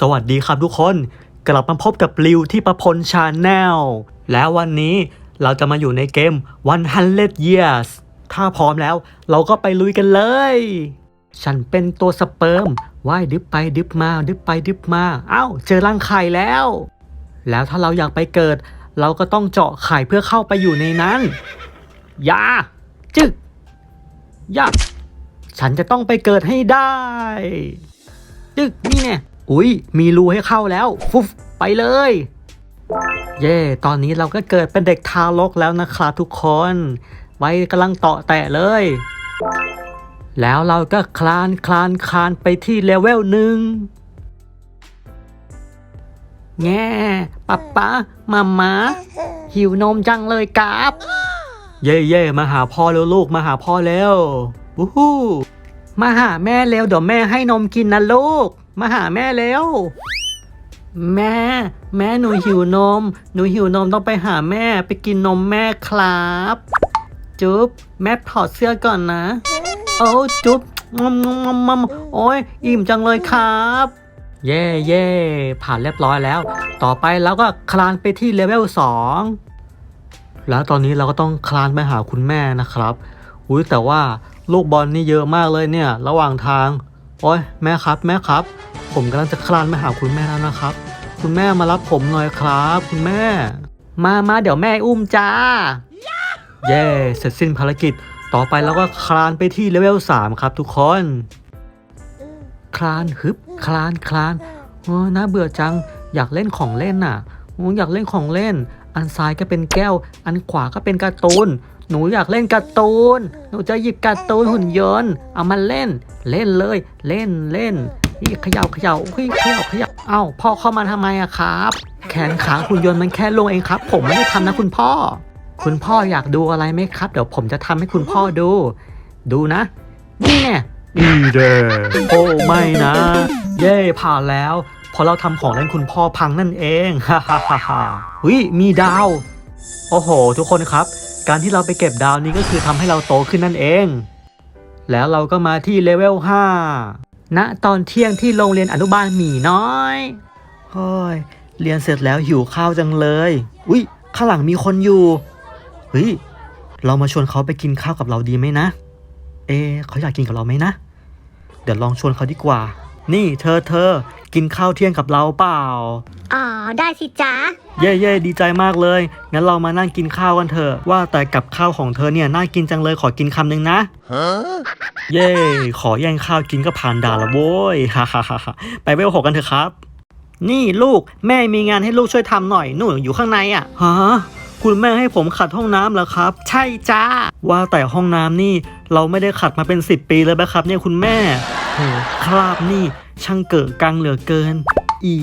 สวัสดีครับทุกคน กลับมาพบกับริวที่ประพลชาแนลแล้ววันนี้เราจะมาอยู่ในเกม 100 years ถ้าพร้อมแล้วเราก็ไปลุยกันเลย ฉันเป็นตัวสเปิร์มว่ายดึบไปดึบมาดึบไปดึบมาเอ้า เจอรังไข่แล้ว แล้วถ้าเราอยากไปเกิด เราก็ต้องเจาะไข่เพื่อเข้าไปอยู่ในนั้นยาจึกยาฉันจะต้องไปเกิดให้ได้ จึกนี่เนี่ย อุ้ยมีรูให้เข้าแล้ว ฟุบไปเลย เย่ ตอนนี้เราก็เกิดเป็นเด็กทารกแล้วนะครับทุกคน ไว้กำลังเตาะแตะเลย แล้วเราก็คลานคลานคลานไปที่เลเวลหนึ่งแง่ป๊าป๊ามามาหิวนมจังเลยครับ เย่เย่มาหาพ่อแล้วลูกมาหาพ่อแล้ววู้ฮู้มาหาแม่เร็วเดี๋ยวแม่ให้นมกินนะลูก มาหาแม่เร็ว แม่ แม่หนูหิวนม หนูหิวนมต้องไปหาแม่ไปกินนมแม่ครับ จุ๊บแม่ถอดเสื้อก่อนนะ โอ้จุ๊บมมมมมโอ้ยอิ่มจังเลยครับ เย่เย่ผ่านเรียบร้อยแล้ว ต่อไปเราก็คลานไปที่เลเวลสองแล้วตอนนี้เราก็ต้องคลานไปหาคุณแม่นะครับ อุ้ยแต่ว่าลูกบอลนี่เยอะมากเลยเนี่ย ระหว่างทาง โอ้ยแม่ครับ แม่ครับ ผมกำลังจะคลานไปหาคุณแม่แล้วนะครับ คุณแม่มารับผมหน่อยครับ คุณแม่ มามาเดี๋ยวแม่อุ้มจ้า เย้เสร็จสิ้นภารกิจ ต่อไปเราก็คลานไปที่เลเวล3ครับทุกคน คลานฮึบคลานคลานโอ้น่าเบื่อจัง อยากเล่นของเล่นน่ะโอ้อยากเล่นของเล่น อันซ้ายก็เป็นแก้ว อันขวาก็เป็นการ์ตูน หนูอยากเล่นการ์ตูน หนูจะหยิบการ์ตูนหุ่นยนต์ เอามาเล่น เล่นเลย เล่นเล่น นี่เขย่าเขย่าเฮ้ยเขย่าเขย่าเอ้าพ่อเข้ามาทำไมอะครับ แขนขาหุ่นยนต์มันแค่ลงเองครับ ผมไม่ได้ทำนะคุณพ่อ คุณพ่ออยากดูอะไรไหมครับ เดี๋ยวผมจะทำให้คุณพ่อดู ดูนะ นี่เนี่ยอีเดโอ้ไม่นะ เย่ผ่านแล้วพอเราทำของเล่นคุณพ่อพังนั่นเองฮ่าฮ่าฮ่าฮ่าวิมีดาว โอ้โห ทุกคนครับ การที่เราไปเก็บดาวนี้ก็คือทำให้เราโตขึ้นนั่นเอง แล้วเราก็มาที่เลเวล 5 ณ ตอนเที่ยงที่โรงเรียนอนุบาลหมีน้อยเฮ้ยเรียนเสร็จแล้วหิวข้าวจังเลย อุ้ยข้างหลังมีคนอยู่ เฮ้ย เรามาชวนเขาไปกินข้าวกับเราดีไหมนะ เอเขาอยากกินกับเราไหมนะ เดี๋ยวลองชวนเขาดีกว่า นี่เธอเธอกินข้าวเที่ยงกับเราเปล่า อ๋อ ได้สิจ๊ะ เย่เย่ดีใจมากเลย งั้นเรามานั่งกินข้าวกันเถอะ ว่าแต่กับข้าวของเธอเนี่ยน่ากินจังเลยขอกินคำหนึ่งนะ เย่ขอแย่งข้าวกินก็ผ่านด่านละโว้ย ฮ่าฮ่าฮ่าฮ่าไปเวลหกกันเถอะครับ นี่ลูกแม่มีงานให้ลูกช่วยทำหน่อยนู่นอยู่ข้างในอะ ฮะ คุณแม่ให้ผมขัดห้องน้ำเหรอครับ ใช่จ้า ว่าแต่ห้องน้ำนี่ เราไม่ได้ขัดมาเป็น10ปีเลยนะครับเนี่ยคุณแม่โหคราบนี่ช่างเกิดกังเหลือเกิน อี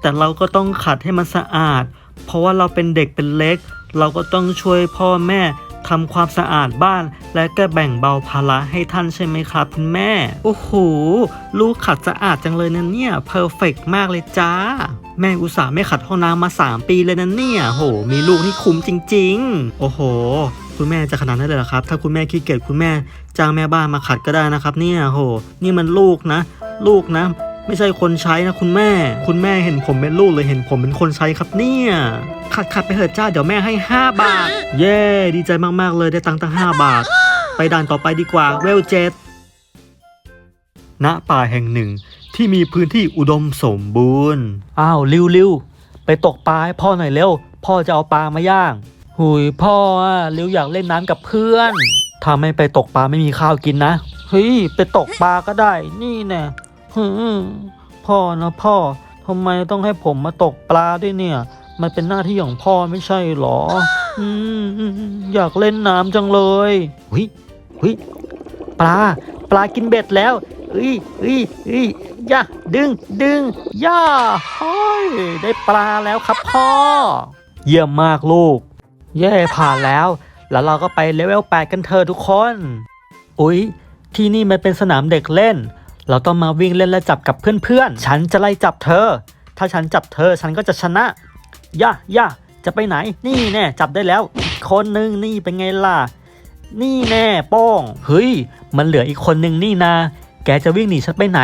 แต่เราก็ต้องขัดให้มันสะอาด เพราะว่าเราเป็นเด็กเป็นเล็ก เราก็ต้องช่วยพ่อแม่ทำความสะอาดบ้าน และก็แบ่งเบาภาระให้ท่านใช่ไหมครับคุณแม่ โอ้โห ลูกขัดสะอาดจังเลยนะเนี่ยเพอร์เฟกมากเลยจ้า แม่อุตส่าห์ไม่ขัดห้องน้ำมา 3 ปีเลยนะเนี่ย โห มีลูกนี่คุ้มจริง ๆ โอ้โห คุณแม่จะขนาดนั้นเลยเหรอครับ ถ้าคุณแม่ขี้เกียจคุณแม่จ้างแม่บ้านมาขัดก็ได้นะครับ เนี่ย โห นี่มันลูกนะ ลูกนะ ไม่ใช่คนใช้นะคุณแม่ คุณแม่เห็นผมเป็นลูกเลยเห็นผมเป็นคนใช้ครับเนี่ย ขัดขัดไปเถอะจ้าเดี๋ยวแม่ให้ 5 บาท เย้ดีใจมากๆเลยได้ตังค์ตั้ง5บาท ไปด่านต่อไปดีกว่าเวลเจ็ดณป่าแห่งหนึ่งที่มีพื้นที่อุดมสมบูรณ์ อ้าวริวริวไปตกปลาให้พ่อหน่อยเร็ว พ่อจะเอาปลามาย่าง หุยพ่ออะริวอยากเล่นน้ำกับเพื่อน ถ้าไม่ไปตกปลาไม่มีข้าวกินนะ เฮ้ยไปตกปลาก็ได้ นี่แน่ ฮึมพ่อนะพ่อทำไมต้องให้ผมมาตกปลาด้วยเนี่ย มันเป็นหน้าที่ของพ่อไม่ใช่หรอ อืมอยากเล่นน้ำจังเลยหุยหุยปลา ปลากินเบ็ดแล้วเอ้ยเอ้ยเอ้ยย่าดึงดึงย่าเฮ้ยได้ปลาแล้วครับพ่อ เยี่ยมมากลูก เย่ผ่านแล้ว แล้วเราก็ไปเลเวล8กันเถอะทุกคน อุ๊ยที่นี่มันเป็นสนามเด็กเล่น เราต้องมาวิ่งเล่นและจับกับเพื่อนๆ ฉันจะไล่จับเธอ ถ้าฉันจับเธอฉันก็จะชนะ ย่าย่าจะไปไหน นี่แน่จับได้แล้วอีกคนนึงนี่เป็นไงล่ะ นี่แน่ป้อง เฮ้ย มันเหลืออีกคนนึงนี่นา แกจะวิ่งหนีฉันไปไหน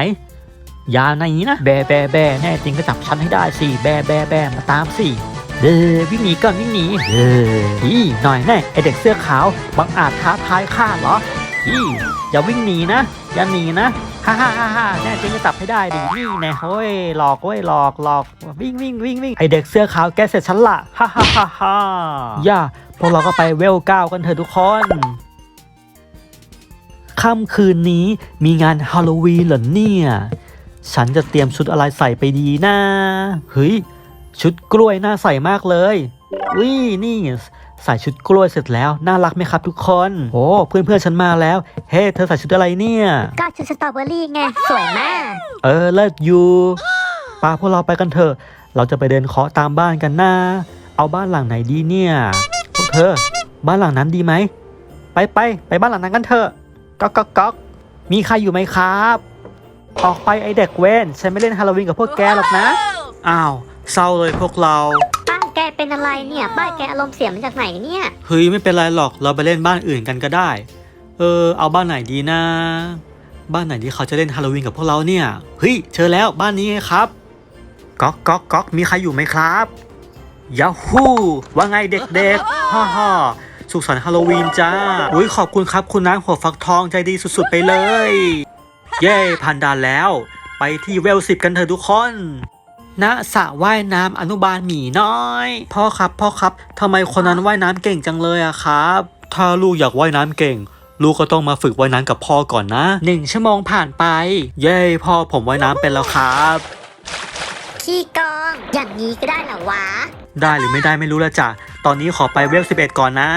อย่าหนีนะ แบแบแบแน่จริงก็จับฉันให้ได้สิแบแบแบมาตามสิเดอวิ่งหนีก่อนวิ่งหนีเอออีหน่อยแน่ไอเด็กเสื้อขาวบังอาจท้าทายข้าเหรออีอย่าวิ่งหนีนะ อย่าหนีนะ ฮ่าฮ่าฮ่าฮ่าแน่จริงก็จับให้ได้ดินี่แน่เฮ้ยหลอกเว้ยหลอกหลอกวิ่งวิ่งวิ่งวิ่งไอเด็กเสื้อขาวแกเสร็จฉันละฮ่าฮ่าฮ่าฮ่าย่าพวกเราก็ไปเวลก้ากันเถอะทุกคนค่ำคืนนี้มีงานฮาโลวีนเหรอเนี่ย ฉันจะเตรียมชุดอะไรใส่ไปดีนะเฮ้ย ชุดกล้วยน่าใส่มากเลยอุ้ยนี่ ใส่ชุดกล้วยเสร็จแล้ว น่ารักไหมครับทุกคน โอ้เพื่อนเพื่อนๆฉันมาแล้ว เฮ้เธอใส่ชุดอะไรเนี่ย ก็ชุดสตรอเบอรี่ไง สวยมาก เออเลิศอยู่ปาพวกเราไปกันเถอะ เราจะไปเดินเคาะตามบ้านกันนะเอาบ้านหลังไหนดีเนี่ยพวกเธอ บ้านหลังนั้นดีไหม ไปไปไปบ้านหลังนั้นกันเถอะก๊อกก๊อกก๊อกมีใครอยู่ไหมครับ ออกไปไอเด็กเว้นฉันไม่เล่นฮาโลวีนกับพวกแกหรอกนะ อ้าวเศร้าเลยพวกเราป้าแก เป็นอะไรเนี่ย ป้าแกอารมณ์เสียมาจากไหนเนี่ย เฮ้ยไม่เป็นไรหรอกเราไปเล่นบ้านอื่นกันก็ได้ เออ เอาบ้านไหนดีนะ บ้านไหนที่เขาจะเล่นฮาโลวีนกับพวกเราเนี่ยเฮ้ยเจอแล้วบ้านนี้ไงครับก๊อกก๊อกก๊อกมีใครอยู่ไหมครับยาฮูว่าไงเด็กๆฮ่าฮ่าสุขสันต์ฮาโลวีนจ้าอุ้ยขอบคุณครับคุณนางหัวฟักทองใจดีสุดๆไปเลย เย้ผ่านด่านแล้ว ไปที่เวลสิบกันเถอะทุกคน ณสระว่ายน้ำอนุบาลหมีน้อย พ่อครับพ่อครับทำไมคนนั้นว่ายน้ำเก่งจังเลยอะครับ ถ้าลูกอยากว่ายน้ำเก่ง ลูกก็ต้องมาฝึกว่ายน้ำกับพ่อก่อนนะหนึ่งชั่วโมงผ่านไป เย้พ่อผมว่ายน้ำเป็นแล้วครับขี้กองอย่างนี้ก็ได้เหรอวะ ได้หรือไม่ได้ไม่รู้ละจ้ะตอนนี้ขอไปเวล11ก่อนนะ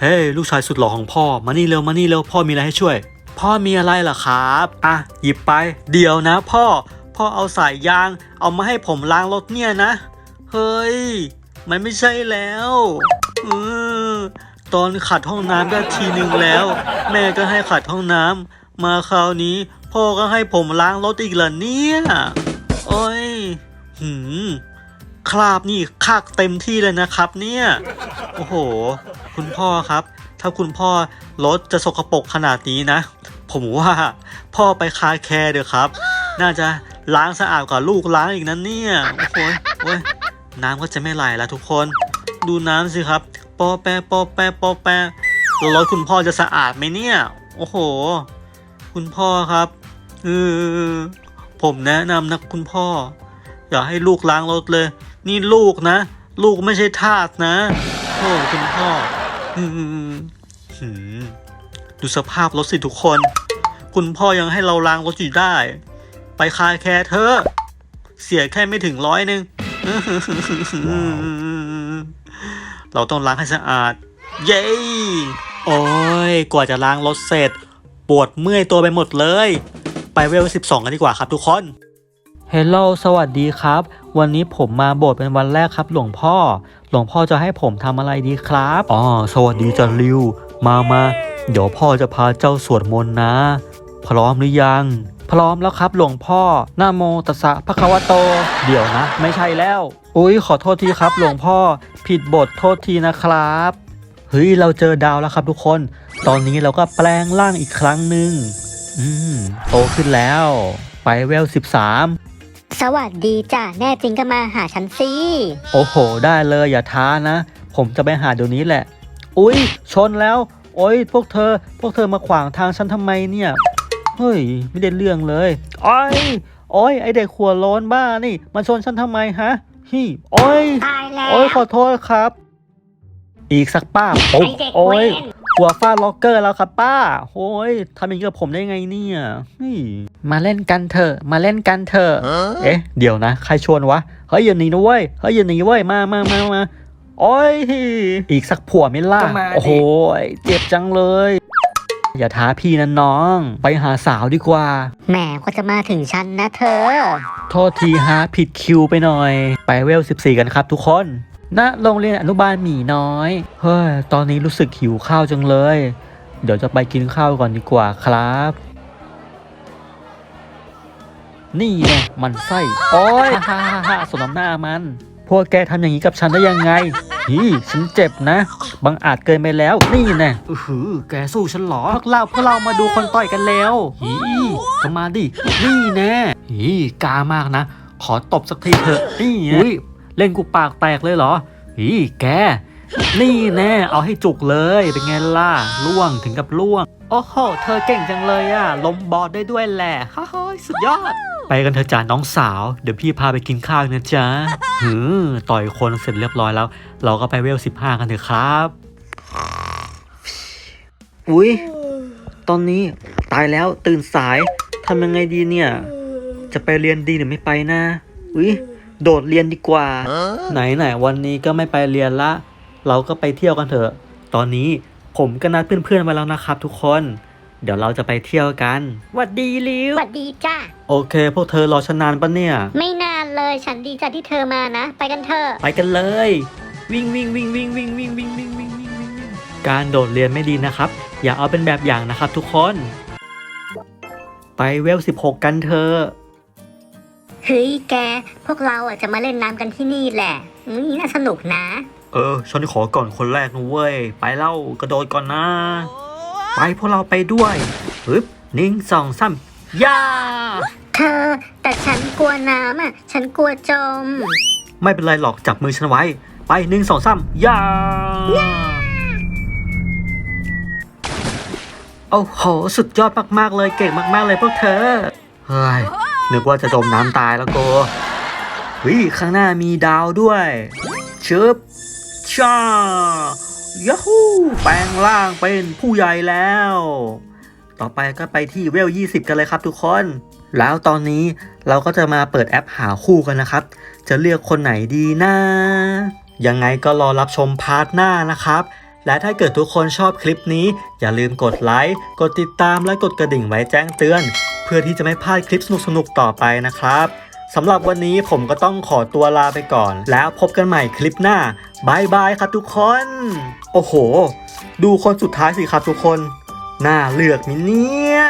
เฮ้ยลูกชายสุดหล่อของพ่อมานี่เร็วมานี่เร็วพ่อมีอะไรให้ช่วย พ่อมีอะไรล่ะครับ อะหยิบไป เดี๋ยวนะพ่อ พ่อเอาสายยางเอามาให้ผมล้างรถเนี่ยนะ เฮ้ย มันไม่ใช่แล้วออตอนขัดห้องน้ำก็ทีนึงแล้ว แม่ก็ให้ขัดห้องน้ำมาคราวนี้ พ่อก็ให้ผมล้างรถอีกเหรอเนี่ยโอ้ยหืมคราบนี่คากเต็มที่เลยนะครับ เนี่ย โอ้โห คุณพ่อครับ ถ้าคุณพ่อรถจะสกปรกขนาดนี้นะ ผมว่า พ่อไปคาแคร์เดี๋ยวครับ น่าจะ ล้างสะอาดกว่าลูกล้างอีกนั้นเนี่ยโอ้โหโอ้ยน้ำก็จะไม่ไหลแล้วทุกคน ดูน้ำสิครับปอแปะปอแปะปอแปะรถคุณพ่อจะสะอาดไหมเนี่ย โอ้โห คุณพ่อครับเออผมแนะนำนะคุณพ่อ อย่าให้ลูกล้างรถเลย นี่ลูกนะ ลูกไม่ใช่ทาสนะโอ้คุณพ่ออืมดูสภาพรถสิทุกคน คุณพ่อยังให้เราล้างรถอยู่ได้ ไปคาแคร์เถอะเสียแค่ไม่ถึงร้อยหนึ่งเราต้องล้างให้สะอาด เย้ โอ้ย กว่าจะล้างรถเสร็จ ปวดเมื่อยตัวไปหมดเลย ไปเวล12กันดีกว่าครับทุกคนเฮลโลสวัสดีครับ วันนี้ผมมาโบสถ์เป็นวันแรกครับ หลวงพ่อ หลวงพ่อจะให้ผมทำอะไรดีครับ อ๋อ สวัสดีจันริว มามา เดี๋ยวพ่อจะพาเจ้าสวดมนต์นะ พร้อมหรือยัง พร้อมแล้วครับหลวงพ่อนะโมตัสสะภะคะวะโต เดี๋ยวนะ ไม่ใช่แล้ว อุ้ยขอโทษทีครับ หลวงพ่อผิดบทโทษทีนะครับเฮ้ยเราเจอดาวแล้วครับทุกคน ตอนนี้เราก็แปลงร่างอีกครั้งหนึ่งอืมโตขึ้นแล้ว ไปเวล 13 สวัสดีจ้ะแน่จริงก็มาหาฉันสิโอ้โห ได้เลยอย่าท้านะ ผมจะไปหาเดี๋ยวนี้แหละ อุ้ยชนแล้ว โอ้ยพวกเธอ พวกเธอมาขวางทางฉันทำไมเนี่ย เฮ้ย ไม่ได้เรื่องเลยโอ้ยโอ้ยไอเด็กหัวโล้นบ้านี่ มาชนฉันทำไมฮะฮิโอ้ยตายแล้วโอ้ยขอโทษครับ อีกสักป้าบโอ้ไอเด็กโอ้เวยรหัวฟาดล็อกเกอร์แล้วครับป้าโอ้ยทำอย่างนี้กับผมได้ไงเนี่ยเฮ้ยมาเล่นกันเถอะ มาเล่นกันเถอะ เอ๊ะ เดี๋ยวนะ ใครชวนวะ เฮ้ยอย่าหนีนะเว้ย เฮ้ยอย่าหนีเว้ย มามามามาโอ้ย อีกสักผัวไหม่ล่ะ ก็มาดิ โอ้โหยเจ็บจังเลย อย่าท้าพี่นะน้อง ไปหาสาวดีกว่า แหมก็จะมาถึงฉันนะเธอ โทษทีฮะผิดคิวไปหน่อย ไปเวล 14 กันครับทุกคน ณ โรงเรียนอนุบาลหมีน้อย เฮ้ย ตอนนี้รู้สึกหิวข้าวจังเลย เดี๋ยวจะไปกินข้าวก่อนดีกว่าครับ นี่แน่มันไส้ โอ้ยฮ่าฮ่าฮ่าสมน้ำหน้ามัน พวกแกทำอย่างนี้กับฉันได้ยังไง ฮีฉันเจ็บนะ บังอาจเกินไปแล้ว นี่แน่อือหือแกสู้ฉันเหรอพวกเราพวกเรามาดูคนต่อยกันแล้วฮีก็มาดิ นี่แน่ฮีกล้ามากนะ ขอตบสักทีเถอะ นี่ไงอุ้ยเล่นกูปากแตกเลยเหรอฮีแก นี่แน่ เอาให้จุกเลย เป็นไงล่ะ ล่วงถึงกับล่วง โอ้โห เธอเก่งจังเลยอะล้มบอลได้ด้วยแหละฮ่าฮ่าสุดยอด ไปกันเถอะจ้าน้องสาว เดี๋ยวพี่พาไปกินข้าวนะจ๊ะหือต่อยคนเสร็จเรียบร้อยแล้ว เราก็ไปเวลสิบห้ากันเถอะครับ อุ๊ยตอนนี้ตายแล้วตื่นสายทำยังไงดีเนี่ย จะไปเรียนดีหรือไม่ไปนะ อุ๊ยโดดเรียนดีกว่า ไหนไหนๆวันนี้ก็ไม่ไปเรียนละ เราก็ไปเที่ยวกันเถอะ ตอนนี้ผมก็นัดเพื่อนๆไว้แล้วนะครับทุกคน เดี๋ยวเราจะไปเที่ยวกันหวัดดีลิวสวัสดีจ้าโอเค พวกเธอรอฉันนานปะเนี่ย ไม่นานเลยฉันดีใจที่เธอมานะ ไปกันเถอะไปกันเลย วิ่งวิ่งวิ่งวิ่งวิ่งวิ่งวิ่งวิ่งวิ่งวิ่งวิ่งวิ่งการโดดเรียนไม่ดีนะครับ อย่าเอาเป็นแบบอย่างนะครับทุกคน ไปเวล 16 กันเถอะเฮ้ยแก พวกเราอะจะมาเล่นน้ำกันที่นี่แหละอุ้ยน่าสนุกนะ เออฉันขอก่อนคนแรกนะเว้ย ไปเล่ากระโดดก่อนนะ ไปพวกเราไปด้วยปึ๊บนิ่งสองสามย่า เธอ แต่ฉันกลัวน้ำอะ ฉันกลัวจม ไม่เป็นไรหรอกจับมือฉันไว้ ไปหนึ่งสองสามย่า โอ้โห สุดยอดมาก ๆ เลยเก่งมาก ๆ เลยพวกเธอ เฮ้ย นึกว่าจะจมน้ำตายแล้วโกเฮ้ยข้างหน้ามีดาวด้วย ชึบช่า ยาฮูแปลงร่างเป็นผู้ใหญ่แล้ว ต่อไปก็ไปที่เวล 20 กันเลยครับทุกคน แล้วตอนนี้เราก็จะมาเปิดแอปหาคู่กันนะครับ จะเลือกคนไหนดีนะยังไงก็รอรับชมพาร์ทหน้านะครับ และถ้าเกิดทุกคนชอบคลิปนี้ อย่าลืมกดไลค์ กดติดตามและกดกระดิ่งไว้แจ้งเตือน เพื่อที่จะไม่พลาดคลิปสนุกๆต่อไปนะครับสำหรับวันนี้ผมก็ต้องขอตัวลาไปก่อน แล้วพบกันใหม่คลิปหน้าบายบายครับทุกคนโอ้โห ดูคนสุดท้ายสิครับทุกคน น่าเลือกมิเนี่ย